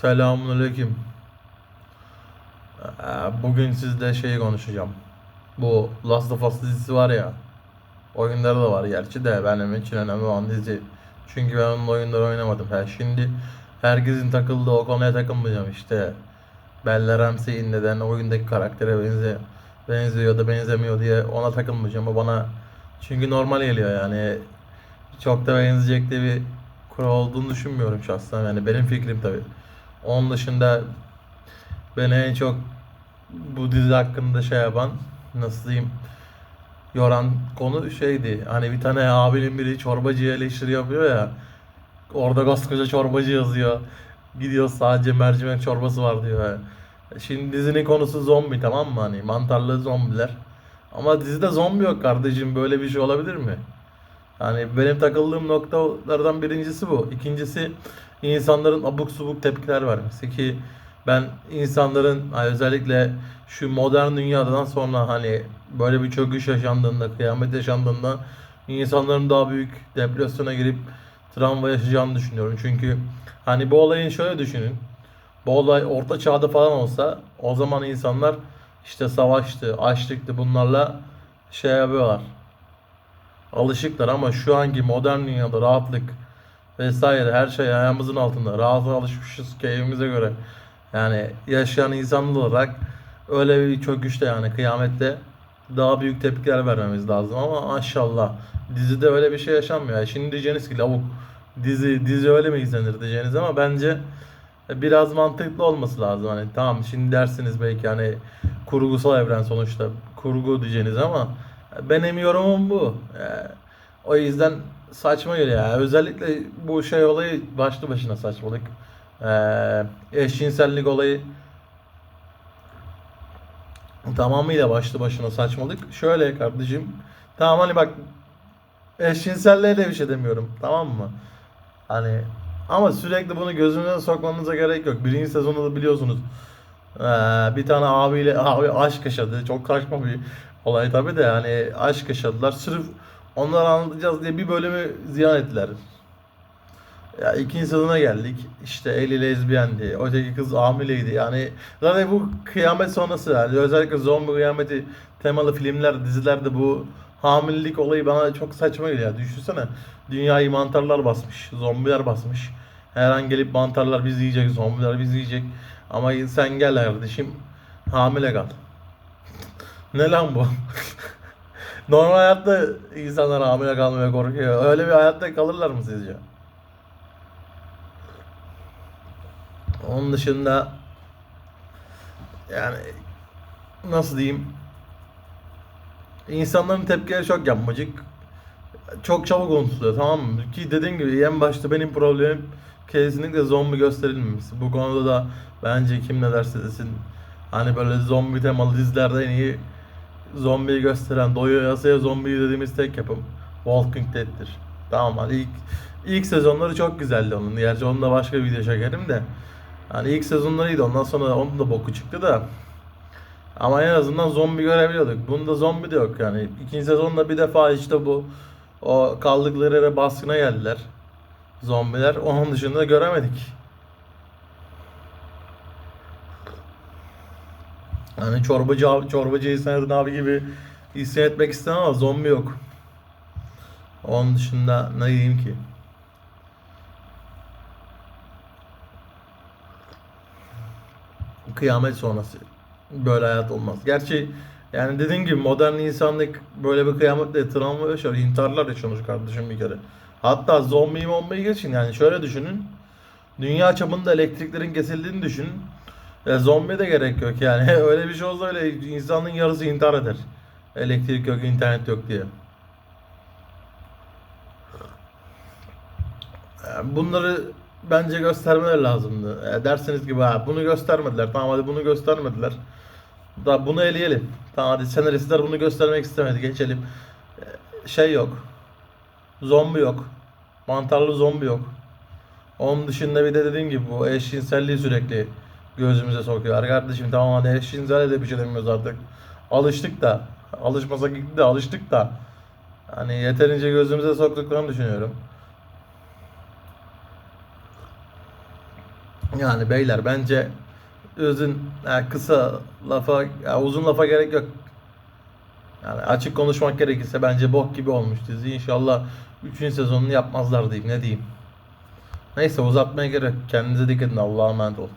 Selamünaleyküm. Ee, Bugün sizle şey konuşacağım. Bu Last of Us dizisi var ya. Oyunları da var gerçi de benim için önemli olan dizi. Çünkü ben onun oyunları oynamadım. Ha, şimdi herkesin takıldığı o konuya takılmayacağım işte. Bella Ramsey'in neden oyundaki karaktere benziyor, benziyor da benzemiyor diye ona takılmayacağım. O bana çünkü normal geliyor yani. Çok da benzeyecek diye bir kural olduğunu düşünmüyorum şahsen. Yani benim fikrim tabii. Onun dışında beni en çok bu dizi hakkında şey yapan nasıl diyeyim yoran konu şeydi. Hani bir tane abinin biri çorbacıya eleştiri yapıyor ya. Orada koskoca çorbacı yazıyor. Gidiyor sadece mercimek çorbası var diyor. Şimdi dizinin konusu zombi tamam mı? Hani mantarlı zombiler. Ama dizide zombi yok kardeşim. Böyle bir şey olabilir mi? Yani benim takıldığım noktalardan birincisi bu. İkincisi insanların abuk subuk tepkiler vermesi ki ben insanların hani özellikle şu modern dünyadan sonra hani böyle bir çöküş yaşandığında, kıyamet yaşandığında insanların daha büyük depresyona girip travma yaşayacağını düşünüyorum. Çünkü hani bu olayın şöyle düşünün. Bu olay orta çağda falan olsa o zaman insanlar işte savaştı, açlıktı bunlarla şey yapıyorlar alışıklar ama şu anki modern dünyada rahatlık vesaire her şey ayağımızın altında. Rahat alışmışız keyfimize göre. Yani yaşayan insan olarak öyle bir çöküşte yani kıyamette daha büyük tepkiler vermemiz lazım ama maşallah dizide öyle bir şey yaşanmıyor. Şimdi diyeceğiniz ki lavuk dizi dizi öyle mi izlenir diyeceğiniz ama bence biraz mantıklı olması lazım. Hani tamam şimdi dersiniz belki hani kurgusal evren sonuçta kurgu diyeceğiniz ama benim yorumum bu. Ee, o yüzden saçma geliyor ya. Özellikle bu şey olayı başlı başına saçmalık. Ee, eşcinsellik olayı tamamıyla başlı başına saçmalık. Şöyle kardeşim. Tamam hani bak eşcinselliğe de bir şey demiyorum. Tamam mı? Hani ama sürekli bunu gözünüze sokmanıza gerek yok. Birinci sezonda da biliyorsunuz. Ee, bir tane abiyle abi aşk yaşadı. Çok saçma bir olay tabi de yani aşk yaşadılar. Sırf onları anlatacağız diye bir bölümü ziyan ettiler. Ya ikinci sezona geldik. İşte Eli lezbiyendi. Öteki kız hamileydi. Yani zaten bu kıyamet sonrası yani özellikle zombi kıyameti temalı filmler, dizilerde bu hamilelik olayı bana çok saçma geliyor. Düşünsene dünyayı mantarlar basmış, zombiler basmış. Her an gelip mantarlar bizi yiyecek, zombiler bizi yiyecek. Ama sen gel kardeşim hamile kal. Ne lan bu? Normal hayatta insanlar hamile kalmaya korkuyor. Öyle bir hayatta kalırlar mı sizce? Onun dışında yani nasıl diyeyim insanların tepkileri çok yapmacık. Çok çabuk unutuluyor tamam mı? Ki dediğim gibi en başta benim problemim kesinlikle zombi gösterilmemesi. Bu konuda da bence kim ne derse desin hani böyle zombi temalı dizilerde en iyi zombiyi gösteren doyuyor yasaya zombi dediğimiz tek yapım Walking Dead'tir. Tamam hani ilk ilk sezonları çok güzeldi onun. Gerçi onun da başka bir video çekerim de. Hani ilk sezonlarıydı ondan sonra onun da boku çıktı da. Ama en azından zombi görebiliyorduk. Bunda zombi de yok yani. İkinci sezonda bir defa işte bu o kaldıkları yere baskına geldiler. Zombiler. Onun dışında göremedik. Hani çorbacı abi, çorbacı İhsan abi gibi isyan etmek istemem ama zombi yok. Onun dışında ne diyeyim ki? Kıyamet sonrası böyle hayat olmaz. Gerçi yani dediğim gibi modern insanlık böyle bir kıyametle travma yaşar. intiharlar yaşanır kardeşim bir kere. Hatta zombi mombi geçin yani şöyle düşünün. Dünya çapında elektriklerin kesildiğini düşünün. E, zombi de gerek yok yani. öyle bir şey olsa öyle insanın yarısı intihar eder. Elektrik yok, internet yok diye. E, Bunları bence göstermeler lazımdı. E, derseniz gibi ha bunu göstermediler. Tamam hadi bunu göstermediler. Da bunu eleyelim. Tamam hadi senaristler bunu göstermek istemedi. Geçelim. E, Şey yok. Zombi yok. Mantarlı zombi yok. Onun dışında bir de dediğim gibi bu eşcinselliği sürekli gözümüze sokuyor. Kardeşim tamam hadi eşcinsel de bir şey demiyoruz artık. Alıştık da. Alışmasak gitti de alıştık da. Hani yeterince gözümüze soktuklarını düşünüyorum. Yani beyler bence uzun yani kısa lafa ya uzun lafa gerek yok. Yani açık konuşmak gerekirse bence bok gibi olmuş dizi. İnşallah 3. sezonunu yapmazlar diyeyim ne diyeyim. Neyse uzatmaya gerek. Kendinize dikkat edin. Allah'a emanet olun.